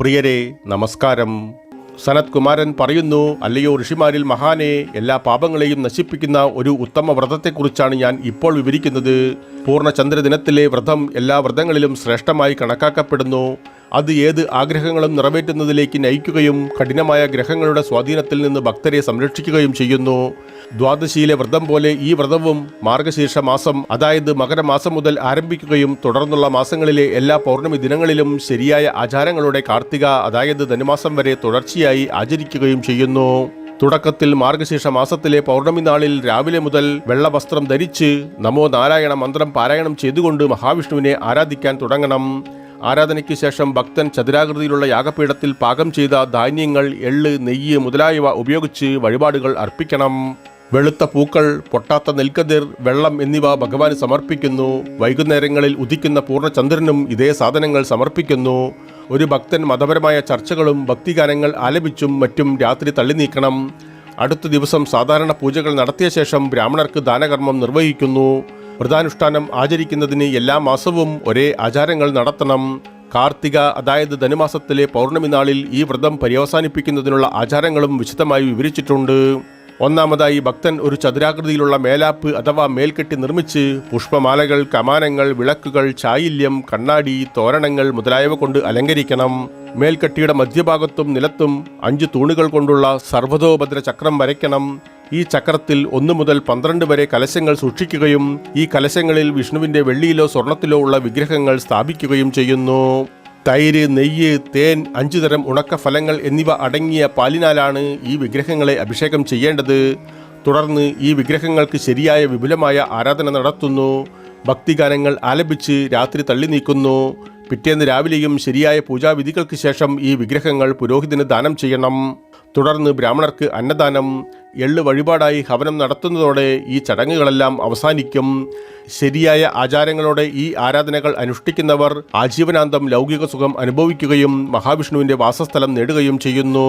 പ്രിയരെ നമസ്കാരം. സനത് കുമാരൻ പറയുന്നു അല്ലയോ ഋഷിമാരിൽ മഹാനെ എല്ലാ പാപങ്ങളെയും നശിപ്പിക്കുന്ന ഒരു ഉത്തമ വ്രതത്തെക്കുറിച്ചാണ് ഞാൻ ഇപ്പോൾ വിവരിക്കുന്നത്. പൂർണചന്ദ്രദിനത്തിലെ വ്രതം എല്ലാ വ്രതങ്ങളിലും ശ്രേഷ്ഠമായി കണക്കാക്കപ്പെടുന്നു. അത് ഏത് ആഗ്രഹങ്ങളും നിറവേറ്റുന്നതിലേക്ക് നയിക്കുകയും കഠിനമായ ഗ്രഹങ്ങളുടെ സ്വാധീനത്തിൽ നിന്ന് ഭക്തരെ സംരക്ഷിക്കുകയും ചെയ്യുന്നു. ദ്വാദശിയിലെ വ്രതം പോലെ ഈ വ്രതവും മാർഗശീർഷ മാസം അതായത് മകരമാസം മുതൽ ആരംഭിക്കുകയും തുടർന്നുള്ള മാസങ്ങളിലെ എല്ലാ പൗർണമി ദിനങ്ങളിലും ശരിയായ ആചാരങ്ങളുടെ കാർത്തിക അതായത് ധനുമാസം വരെ തുടർച്ചയായി ആചരിക്കുകയും ചെയ്യുന്നു. തുടക്കത്തിൽ മാർഗശീർഷ മാസത്തിലെ പൗർണമി നാളിൽ രാവിലെ മുതൽ വെള്ളവസ്ത്രം ധരിച്ച് നമോ നാരായണ മന്ത്രം പാരായണം ചെയ്തുകൊണ്ട് മഹാവിഷ്ണുവിനെ ആരാധിക്കാൻ തുടങ്ങണം. ആരാധനയ്ക്ക് ശേഷം ഭക്തൻ ചതുരാകൃതിയിലുള്ള യാഗപീഠത്തിൽ പാകം ചെയ്ത ധാന്യങ്ങൾ എള്ള് നെയ്യ് മുതലായവ ഉപയോഗിച്ച് വഴിപാടുകൾ അർപ്പിക്കണം. വെളുത്ത പൂക്കൾ പൊട്ടാത്ത നെൽക്കതിർ വെള്ളം എന്നിവ ഭഗവാന് സമർപ്പിക്കുന്നു. വൈകുന്നേരങ്ങളിൽ ഉദിക്കുന്ന പൂർണചന്ദ്രനും ഇതേ സാധനങ്ങൾ സമർപ്പിക്കുന്നു. ഒരു ഭക്തൻ മതപരമായ ചർച്ചകളും ഭക്തിഗാനങ്ങൾ ആലപിച്ചും മറ്റും രാത്രി തള്ളി നീക്കണം. അടുത്ത ദിവസം സാധാരണ പൂജകൾ നടത്തിയ ശേഷം ബ്രാഹ്മണർക്ക് ദാനകർമ്മം നിർവഹിക്കുന്നു. വ്രതാനുഷ്ഠാനം ആചരിക്കുന്നതിന് എല്ലാ മാസവും ഒരേ ആചാരങ്ങൾ നടത്തണം. കാർത്തിക അതായത് ധനുമാസത്തിലെ പൗർണമി നാളിൽ ഈ വ്രതം പര്യവസാനിപ്പിക്കുന്നതിനുള്ള ആചാരങ്ങളും വിശദമായി വിവരിച്ചിട്ടുണ്ട്. ഒന്നാമതായി ഭക്തൻ ഒരു ചതുരാകൃതിയിലുള്ള മേലാപ്പ് അഥവാ മേൽക്കെട്ടി നിർമ്മിച്ച് പുഷ്പമാലകൾ കമാനങ്ങൾ വിളക്കുകൾ ചായില്യം കണ്ണാടി തോരണങ്ങൾ മുതലായവ കൊണ്ട് അലങ്കരിക്കണം. മേൽക്കെട്ടിയുടെ മധ്യഭാഗത്തും നിലത്തും അഞ്ച് തൂണുകൾ കൊണ്ടുള്ള സർവതോഭദ്ര ചക്രം വരയ്ക്കണം. ഈ ചക്രത്തിൽ ഒന്നു മുതൽ പന്ത്രണ്ട് വരെ കലശങ്ങൾ സൂക്ഷിക്കുകയും ഈ കലശങ്ങളിൽ വിഷ്ണുവിന്റെ വെള്ളിയിലോ സ്വർണത്തിലോ ഉള്ള വിഗ്രഹങ്ങൾ സ്ഥാപിക്കുകയും ചെയ്യുന്നു. തൈര് നെയ്യ് തേൻ അഞ്ചു തരം ഉണക്കഫലങ്ങൾ എന്നിവ അടങ്ങിയ പാലിനാലാണ് ഈ വിഗ്രഹങ്ങളെ അഭിഷേകം ചെയ്യേണ്ടത്. തുടർന്ന് ഈ വിഗ്രഹങ്ങൾക്ക് ശരിയായ വിപുലമായ ആരാധന നടത്തുന്നു. ഭക്തിഗാനങ്ങൾ ആലപിച്ച് രാത്രി തള്ളി നീക്കുന്നു. പിറ്റേന്ന് രാവിലെയും ശരിയായ പൂജാവിധികൾക്ക് ശേഷം ഈ വിഗ്രഹങ്ങൾ പുരോഹിതന് ദാനം ചെയ്യണം. തുടർന്ന് ബ്രാഹ്മണർക്ക് അന്നദാനം എള്ള് വഴിപാടായി ഹവനം നടത്തുന്നതോടെ ഈ ചടങ്ങുകളെല്ലാം അവസാനിക്കും. ശരിയായ ആചാരങ്ങളോടെ ഈ ആരാധനകൾ അനുഷ്ഠിക്കുന്നവർ ആജീവനാന്തം ലൗകിക സുഖം അനുഭവിക്കുകയും മഹാവിഷ്ണുവിന്റെ വാസസ്ഥലം നേടുകയും ചെയ്യുന്നു.